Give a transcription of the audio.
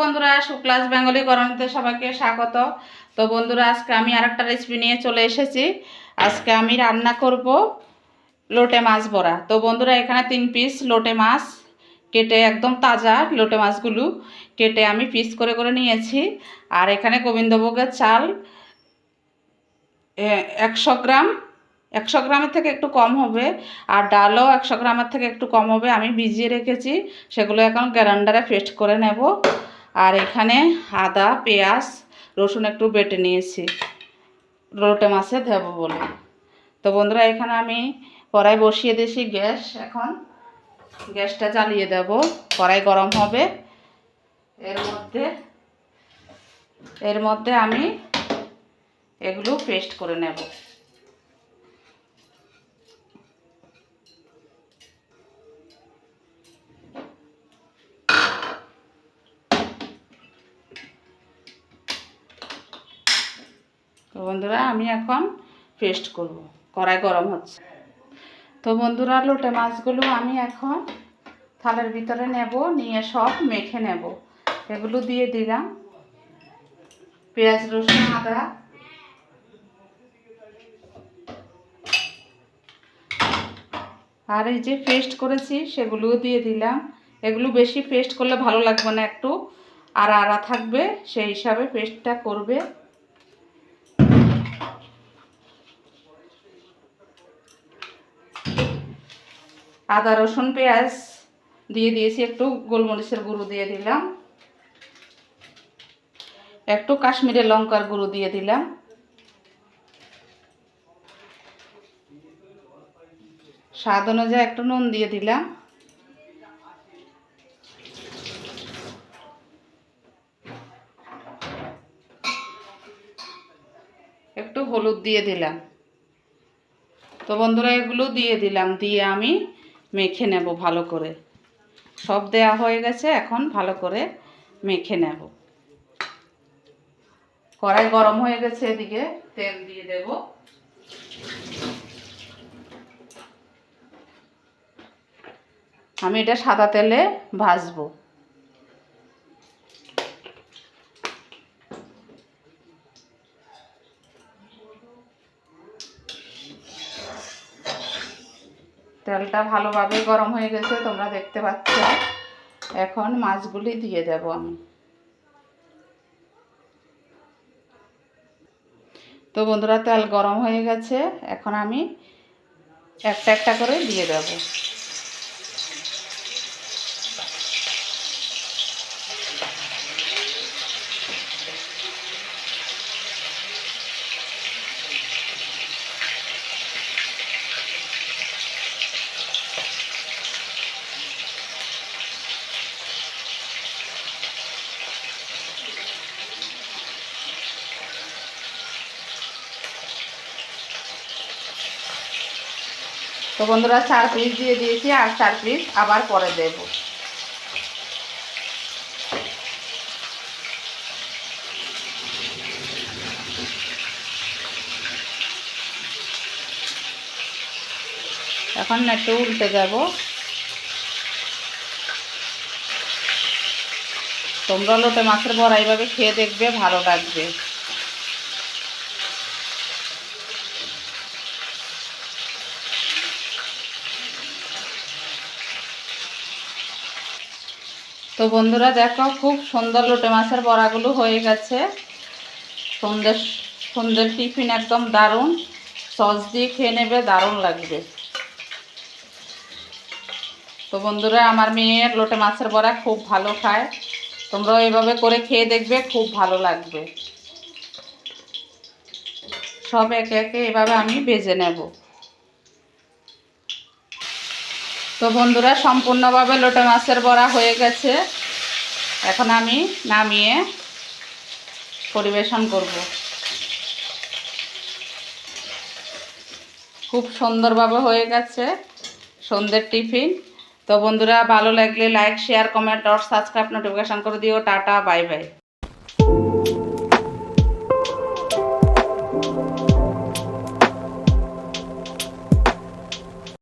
বন্ধুরা শুক্লাস বেঙ্গলি করণীতে সবাইকে স্বাগত। তো বন্ধুরা, আজকে আমি আরেকটা রেসিপি নিয়ে চলে এসেছি। আজকে আমি রান্না করব লোটে মাছ বড়া। তো বন্ধুরা, এখানে তিন পিস লোটে মাছ কেটে একদম তাজা লোটে মাছগুলো কেটে আমি পিস করে করে নিয়েছি। আর এখানে গোবিন্দভোগের চাল একশো গ্রাম একশো গ্রামের থেকে একটু কম হবে, আর ডালও একশো গ্রামের থেকে একটু কম হবে, আমি ভিজিয়ে রেখেছি, সেগুলো এখন গ্রাইন্ডারে পেস্ট করে নেব। আর এখানে আদা, পেঁয়াজ, রসুন একটু বেটে নিয়েছি, রোটে মাছে দেব বলে। তো বন্ধুরা, এখানে আমি কড়াই বসিয়ে দিয়েছি গ্যাস, এখন গ্যাসটা জ্বালিয়ে দেব, কড়াই গরম হবে। এর মধ্যে এর মধ্যে আমি এগুলো পেস্ট করে নেব। তো বন্ধুরা, আমি এখন পেস্ট করব। কড়াই গরম হচ্ছে। তো বন্ধুরা, লোটে মাছগুলো আমি এখন থালের ভিতরে নেব, নিয়ে সব মেখে নেব। এগুলো দিয়ে দিলাম। পেঁয়াজ, রসুন, আদা। আর এই যে পেস্ট করেছি, সেগুলোও দিয়ে দিলাম। এগুলো বেশি পেস্ট করলে ভালো লাগবে না একটু। আর আড়া থাকবে, সেই হিসাবে পেস্টটা করবে। আদা, রসুন, পেঁয়াজ দিয়ে দিয়েছি, একটু গোলমরিচের গুঁড়ো দিয়ে দিলাম। একটু কাশ্মীরের লঙ্কার গুঁড়ো দিয়ে দিলাম। স্বাদ অনুযায়ী একটু নুন দিয়ে দিলাম। একটু হলুদ দিয়ে দিলাম। তো বন্ধুরা, এগুলো দিয়ে দিলাম, দিয়ে আমি মেখে নেব ভালো করে। সব দেয়া হয়ে গেছে, এখন ভালো করে মেখে নেব। কড়াই গরম হয়ে গেছে এদিকে, তেল দিয়ে দেব। আমি এটা সাদা তেলে ভাজবো। তেলটা ভালোভাবে গরম হয়ে গেছে, তোমরা দেখতে পাচ্ছ। এখন মাছগুলি দিয়ে দেব আমি। তো বন্ধুরা, তেল গরম হয়ে গেছে, এখন আমি একটা একটা করে দিয়ে দেব। তো বন্ধুরা, চার পিস দিয়ে দিয়েছি আর চার পিস আবার পরে দেব। এখন একটু উল্টে যাব তোমরা লোটে মাছের বড়া এইভাবে খেয়ে দেখবে, ভালো লাগবে। তো বন্ধুরা দেখো, খুব সুন্দর লোটে মাছের বড়াগুলো হয়ে গেছে। সন্ধ্যের সন্ধ্যের টিফিন একদম দারুণ। সস দিয়ে খেয়ে নেবে, দারুণ লাগবে। তো বন্ধুরা, আমার মেয়ের লোটে মাছের বড়া খুব ভালো খায়। তোমরাও এভাবে করে খেয়ে দেখবে, খুব ভালো লাগবে। সব একে একে এভাবে আমি বেজে নেব। তো বন্ধুরা, সম্পূর্ণভাবে লোটে মাছের বড়া হয়ে গেছে। এখন আমি নামিয়ে পরিবেশন করব। খুব সুন্দরভাবে হয়ে গেছে সন্ধ্যের টিফিন। তো বন্ধুরা, ভালো লাগলে লাইক, শেয়ার, কমেন্ট, আর সাবস্ক্রাইব নোটিফিকেশান করে দিও। Tata, bye bye.